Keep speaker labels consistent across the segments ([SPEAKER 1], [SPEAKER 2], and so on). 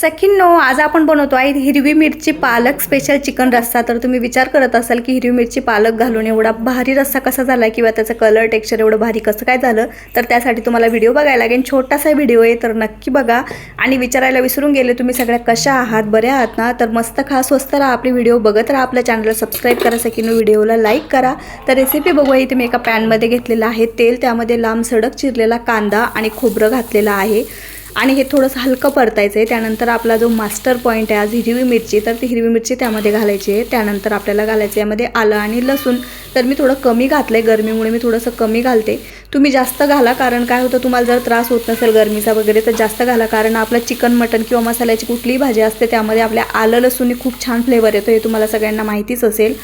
[SPEAKER 1] सखींनो आज आपण बनवतो आहे हिरवी मिरची पालक स्पेशल चिकन रस्सा. तर तुम्ही विचार करत असाल की हिरवी मिरची पालक घालून एवढा भारी रस्सा कसा झाला किंवा त्याचं कलर टेक्स्चर एवढं भारी कसं काय झालं? तर त्यासाठी तुम्हाला व्हिडिओ बघायला लागेल. छोटासा व्हिडिओ आहे तर नक्की बघा. आणि विचारायला विसरून गेले तुम्ही सगळ्या कशा आहात बऱ्या आहात ना? तर मस्त खा स्वस्त राहा आपली व्हिडिओ बघत राहा आपल्या चॅनलला सबस्क्राईब करा सखीनो व्हिडिओला लाईक करा. तर रेसिपी बघूया. इथे मी एका पॅनमध्ये घेतलेलं आहे तेल. त्यामध्ये लांब सडक चिरलेला कांदा आणि खोबरं घातलेलं आहे. आणि हे थोडंसं हलकं परतायचं आहे त्यानंतर आपला जो मास्टर पॉईंट आहे आज हिरवी मिरची तर ती हिरवी मिरची त्यामध्ये घालायची आहे. त्यानंतर आपल्याला घालायचं यामध्ये आलं आणि लसूण. तर मी थोडं कमी घातलं आहे गरमीमुळे मी थोडंसं कमी घालते. तुम्ही जास्त घाला कारण काय होतं तुम्हाला जर त्रास होत नसेल गरमीचा वगैरे तर जास्त घाला कारण आपलं चिकन मटन किंवा मसाल्याची कुठलीही भाजी असते त्यामध्ये आपल्या आलं लसूण खूप छान फ्लेवर येतो हे तुम्हाला सगळ्यांना माहितीच असेल.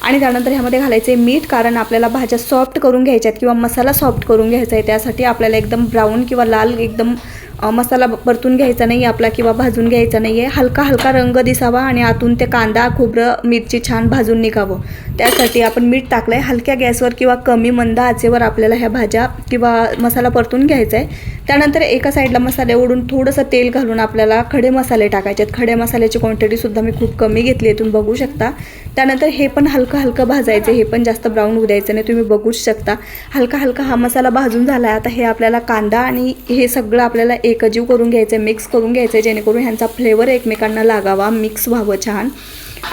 [SPEAKER 1] आणि त्यानंतर ह्यामध्ये घालायचे मीठ कारण आपल्याला भाज्या सॉफ्ट करून घ्यायच्या आहेत किंवा मसाला सॉफ्ट करून घ्यायचा आहे त्यासाठी आपल्याला एकदम ब्राऊन किंवा लाल एकदम मसाला परतून घ्यायचा नाही आपला किंवा भाजून घ्यायचा नाही आहे हलका हलका रंग दिसावा आणि आतून ते कांदा खोबरं मिरची छान भाजून निघावं. त्यासाठी आपण मीठ टाकलं आहे हलक्या गॅसवर किंवा कमी मंद आचेवर आपल्याला ह्या भाज्या किंवा मसाला परतून घ्यायचा आहे त्यानंतर एका साईडला मसाले ओढून थोडंसं तेल घालून आपल्याला खडे मसाले टाकायचे आहेत. खडे मसाल्याची क्वांटिटीसुद्धा मी खूप कमी घेतली आहे तुम्ही बघू शकता. त्यानंतर हे पण हलकं हलकं भाजायचं. हे पण जास्त ब्राऊन होऊ द्यायचं नाही तुम्ही बघूच शकता. हलका हलका हा मसाला भाजून झाला आहे आता हे आपल्याला कांदा आणि हे सगळं आपल्याला एकजीव करून घ्यायचं आहे मिक्स करून घ्यायचं आहे जेणेकरून ह्यांचा फ्लेवर एकमेकांना लागावा मिक्स व्हावं छान.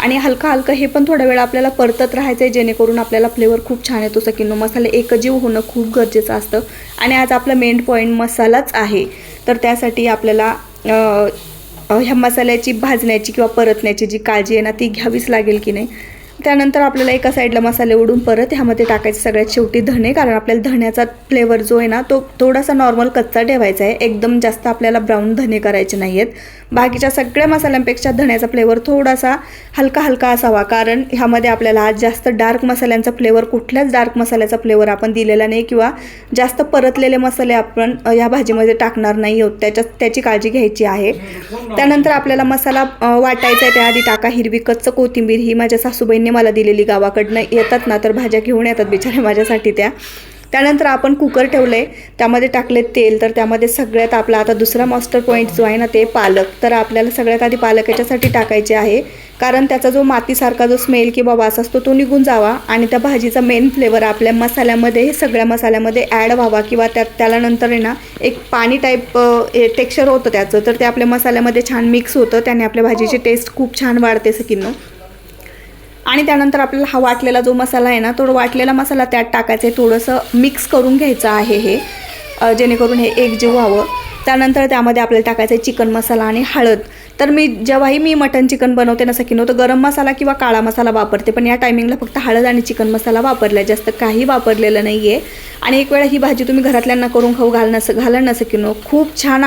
[SPEAKER 1] आणि हलका हलकं हे पण थोडा वेळ आपल्याला परतत राहायचं आहे जेणेकरून आपल्याला फ्लेवर खूप छान येतो. सकिनो मसाले एकजीव होणं खूप गरजेचं असतं. आणि आज आपला मेन पॉईंट मसालाच आहे. तर त्यासाठी आपल्याला ह्या मसाल्याची भाजण्याची किंवा परतण्याची जी काळजी आहे ना ती घ्यावीच लागेल की नाही? त्यानंतर आपल्याला एका साईडला मसाले ओढून परत ह्यामध्ये टाकायचे सगळ्यात शेवटी धणे कारण आपल्याला धण्याचा फ्लेवर जो आहे ना तो थोडासा नॉर्मल कच्चा ठेवायचा आहे. एकदम जास्त आपल्याला ब्राऊन धणे करायचे नाही आहेत बाकीच्या सगळ्या मसाल्यांपेक्षा धण्याचा फ्लेवर थोडासा हलका हलका असावा कारण ह्यामध्ये आपल्याला आज जास्त डार्क मसाल्यांचा फ्लेवर कुठल्याच डार्क मसाल्याचा फ्लेवर आपण दिलेला नाही किंवा जास्त परतलेले मसाले आपण या भाजीमध्ये टाकणार नाही आहोत. त्याच्यात त्याची काळजी घ्यायची आहे. त्यानंतर आपल्याला मसाला वाटायचा आहे त्याआधी टाका. हिरवी कच्च कोथिंबीर ही माझ्या सासूबाईंनी मला दिलेली गावाकडनं येतात ना तर भाज्या घेऊन येतात बिचाऱ्या माझ्यासाठी त्या. त्यानंतर आपण कुकर ठेवलं आहे त्यामध्ये टाकले तेल तर त्यामध्ये सगळ्यात आपला आता दुसरा मास्टर पॉईंट जो आहे ना ते पालक. तर आपल्याला सगळ्यात आधी पालक याच्यासाठी टाकायचे आहे. कारण त्याचा जो मातीसारखा जो स्मेल किंवा वास असतो तो निघून जावा आणि त्या भाजीचा मेन फ्लेवर आपल्या मसाल्यामध्ये सगळ्या मसाल्यामध्ये ॲड व्हावा किंवा त्यात त्याला नंतर आहे ना एक पाणी टाईप टेक्स्चर होतं त्याचं. तर ते आपल्या मसाल्यामध्ये छान मिक्स होतं त्याने आपल्या भाजीची टेस्ट खूप छान वाढते सकिनो आणि त्यानंतर आपल्याला हा वाटलेला जो मसाला आहे ना तो वाटलेला मसाला त्यात टाकायचा आहे. थोडंसं मिक्स करून घ्यायचं आहे हे. जेणेकरून हे एकजीव व्हावं. त्यानंतर त्यामध्ये आपल्याला टाकायचं आहे चिकन मसाला आणि हळद. तर मी जेव्हाही मी मटन चिकन बनवते ना सकिनो तर गरम मसाला किंवा काळा मसाला वापरते पण या टायमिंगला फक्त हळद आणि चिकन मसाला वापरला आहे. जास्त काही वापरलेलं नाही आहे आणि एक वेळा ही भाजी तुम्ही घरातल्यांना करून खाऊ घाल नस घाला ना सकिनो खूप छान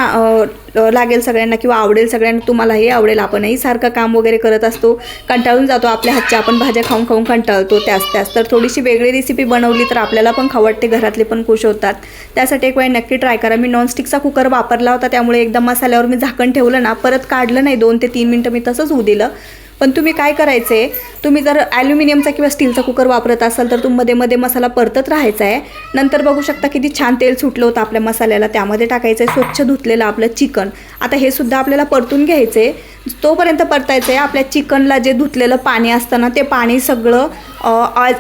[SPEAKER 1] लागेल सगळ्यांना किंवा आवडेल सगळ्यांना तुम्हालाही आवडेल. आपणही सारखं काम वगैरे करत असतो कंटाळून जातो आपल्या हातच्या. आपण भाज्या खाऊन खाऊन कंटाळतो त्याच त्याच. तर थोडीशी वेगळी रेसिपी बनवली तर आपल्याला पण खाऊ वाटते घरातले पण खुश होतात. त्यासाठी एक वेळ नक्की ट्राय करा. मी नॉनस्टिकचा कुकर वापरला होता त्यामुळे एकदा मसाल्यावर मी झाकण ठेवलं ना परत काढलं नाही दोन ते तीन मिनटं मी तसंच होऊ दिलं. पण तुम्ही काय करायचं आहे तुम्ही जर ॲल्युमिनियमचा किंवा स्टीलचा कुकर वापरत असाल तर तुम्ही मध्ये मध्ये मसाला परतत राहायचा आहे नंतर बघू शकता किती छान तेल सुटलं होतं आपल्या मसाल्याला त्यामध्ये टाकायचं आहे स्वच्छ धुतलेलं आपलं चिकन. आता हे सुद्धा आपल्याला परतून घ्यायचं आहे तोपर्यंत परतायचं आहे आपल्या चिकनला जे धुतलेलं पाणी असतं ना ते पाणी सगळं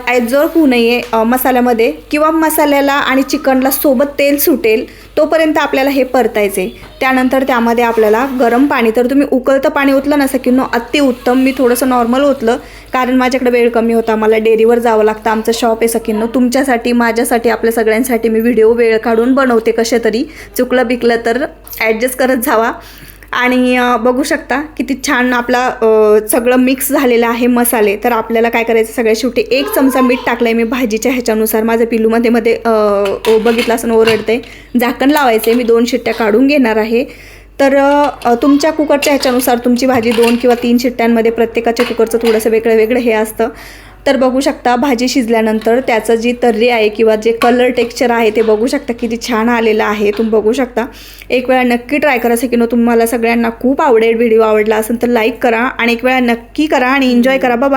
[SPEAKER 1] ॲब्झॉर्ब होऊ नये मसाल्यामध्ये किंवा मसाल्याला आणि चिकनला सोबत तेल सुटेल तोपर्यंत आपल्याला हे परतायचे त्यानंतर त्यामध्ये आपल्याला गरम पाणी तर तुम्ही उकळतं पाणी ओतलं ना अति अतिउत्तम मी थोडंसं नॉर्मल ओतलं कारण माझ्याकडे वेळ कमी होता मला डेअरीवर जावं लागतं आमचं शॉप आहे सकिनो तुमच्यासाठी माझ्यासाठी आपल्या सगळ्यांसाठी मी व्हिडिओ वेळ काढून बनवते कसे तरी चुकलं बिकलं तर ॲडजस्ट करत जावा. आणि बघू शकता किती छान आपला सगळं मिक्स झालेलं आहे मसाले. तर आपल्याला काय करायचं सगळ्या शेवटी एक चमचा मीठ टाकलं आहे मी भाजीच्या ह्याच्यानुसार. माझं पिलूमध्ये मध्ये अ, बघितलं असं ओरडते झाकण लावायचं आहे मी दोन शिट्ट्या काढून घेणार आहे. तर तुमच्या कुकरच्या ह्याच्यानुसार तुमची भाजी दोन किंवा तीन शिट्ट्यांमध्ये प्रत्येकाच्या कुकरचं थोडंसं वेगळं वेगळं हे असतं. तर बघू शकता भाजी शिजल्यानंतर त्याचं जी तर्री आहे किंवा जे कलर टेक्स्चर आहे ते बघू शकता किती छान आलेलं आहे. तुम्ही बघू शकता. एक वेळा नक्की ट्राय करा की तुम्हाला सगळ्यांना खूप आवडेल. व्हिडिओ आवडला असेल तर लाईक करा आणि एक वेळा नक्की करा आणि एन्जॉय करा. बाय